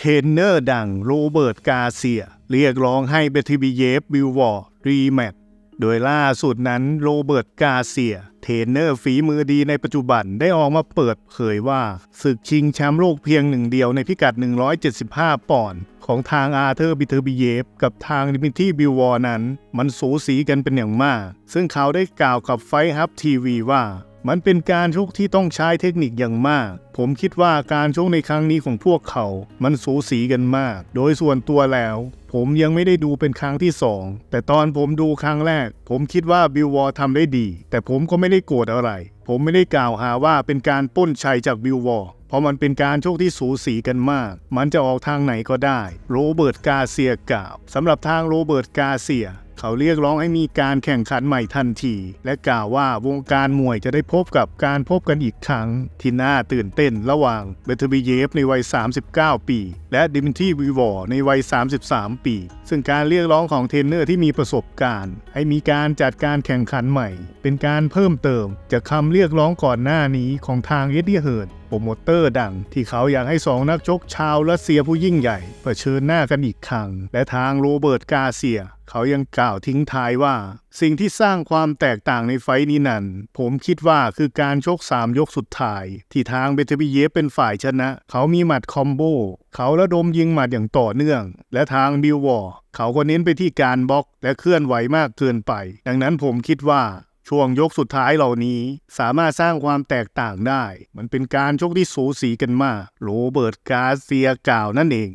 เทรนเนอร์ดังโรเบิร์ตกาเซีย เรียกร้องให้เบทิบิเยฟบิลวอร์รีแมตโดยล่าสุดนั้นโรเบิร์ตกาเซีย เทรนเนอร์ฝีมือดีในปัจจุบันได้ออกมาเปิดเผยว่าศึกชิงแชมป์โลกเพียงหนึ่งเดียวในพิกัด 175 ปอนด์ของทางอาเธอร์บิเทอร์บิเยฟกับทางดิมิทีบิลวอร์นั้น มันสูสีกันเป็นอย่างมาก ซึ่งเขาได้กล่าวกับไฟฮับทีวีว่า มันเป็นการชกที่ต้องใช้เทคนิคอย่างมาก ผมคิดว่าการชกในครั้งนี้ของพวกเขา มันสูสีกันมาก โดยส่วนตัวแล้ว ผมยังไม่ได้ดูเป็นครั้งที่สองแต่ตอนผมดูครั้งแรก ผมคิดว่าบิลวอร์ทำได้ดี แต่ผมก็ไม่ได้โกรธอะไร ผมไม่ได้กล่าวหาว่าเป็นการป้นชัยจากบิลวอร์เพราะมันเป็นการโชคที่สูสีกันมาก มันจะออกทางไหนก็ได้ โรเบิร์ตกาเซียกล่าวสำหรับทางโรเบิร์ตกาเซีย เขาเรียกร้องให้มีการแข่งขันใหม่ทันที และกล่าวว่าวงการมวยจะได้พบกับการพบกันอีกครั้ง ที่น่าตื่นเต้นระหว่างเบเทบิเยฟในวัย 39 ปี และดิมิทีวีวอร์ในวัย 33 ปี ซึ่งการเรียกร้องของเทรนเนอร์ที่มีประสบการณ์ ให้มีการจัดการแข่งขันใหม่ เป็นการเพิ่มเติมจากคำเรียกร้องก่อนหน้านี้ของทางเอ็ดดี้เฮิร์ดโปรโมเตอร์ดังที่เขาอยากให้สองนักชกชาวรัสเซียผู้ยิ่งใหญ่เผชิญหน้ากันอีกครั้ง และทางโรเบิร์ตกาเซีย เขายังกล่าวทิ้งท้ายว่า สิ่งที่สร้างความแตกต่างในไฟนี้นั้น ผมคิดว่าคือการชก3ยกสุดท้าย ที่ทางเบเทบิเยฟเป็นฝ่ายชนะ เขามีหมัดคอมโบ เขาระดมยิงหมัดอย่างต่อเนื่อง และทางบิลวอร์เขาก็เน้นไปที่การบล็อกและเคลื่อนไหวมากเกินไป ดังนั้นผมคิดว่าช่วงยกสุดท้ายเหล่านี้สามารถสร้างความแตกต่างได้ มันเป็นการชกที่สูสีกันมาก โรเบิร์ตกาเซียกล่าวนั่นเอง